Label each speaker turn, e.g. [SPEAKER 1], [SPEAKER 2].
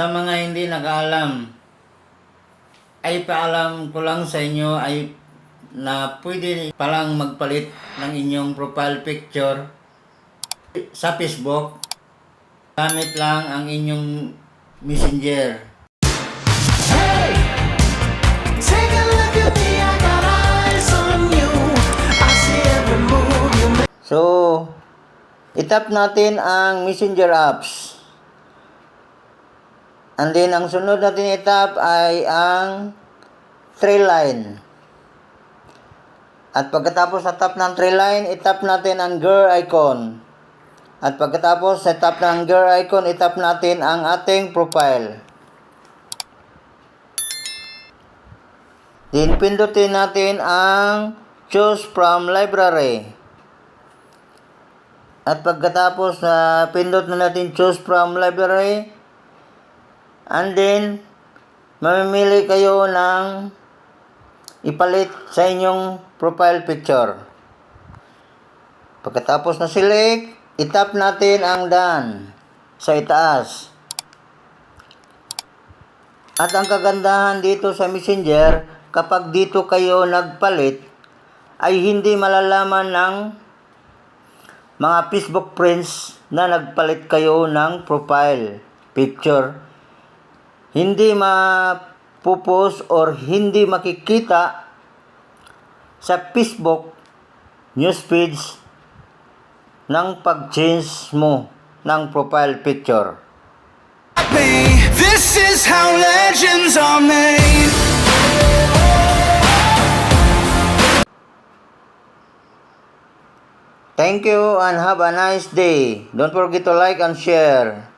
[SPEAKER 1] Sa mga hindi nakaalam, ay paalam ko lang sa inyo ay na pwede palang magpalit ng inyong profile picture sa Facebook gamit lang ang inyong messenger.
[SPEAKER 2] Take a look at me, I got eyes on you. I see every move you make.
[SPEAKER 1] So, itap natin ang messenger apps. And then, ang sunod natin itap ay ang trail line. At pagkatapos na tap ng trail line, itap natin ang gear icon. At pagkatapos na tap ng gear icon, itap natin ang ating profile. Then, pindutin natin ang choose from library. At pagkatapos na pindot na natin choose from library, and then, mamimili kayo ng ipalit sa inyong profile picture. Pagkatapos na select, itap natin ang done sa itaas. At ang kagandahan dito sa Messenger, kapag dito kayo nagpalit, ay hindi malalaman ng mga Facebook friends na nagpalit kayo ng profile picture. Hindi mapupos or hindi makikita sa Facebook news feeds ng pag-change mo ng profile picture.
[SPEAKER 2] This is how legends are made.
[SPEAKER 1] Thank you and have a nice day. Don't forget to like and share.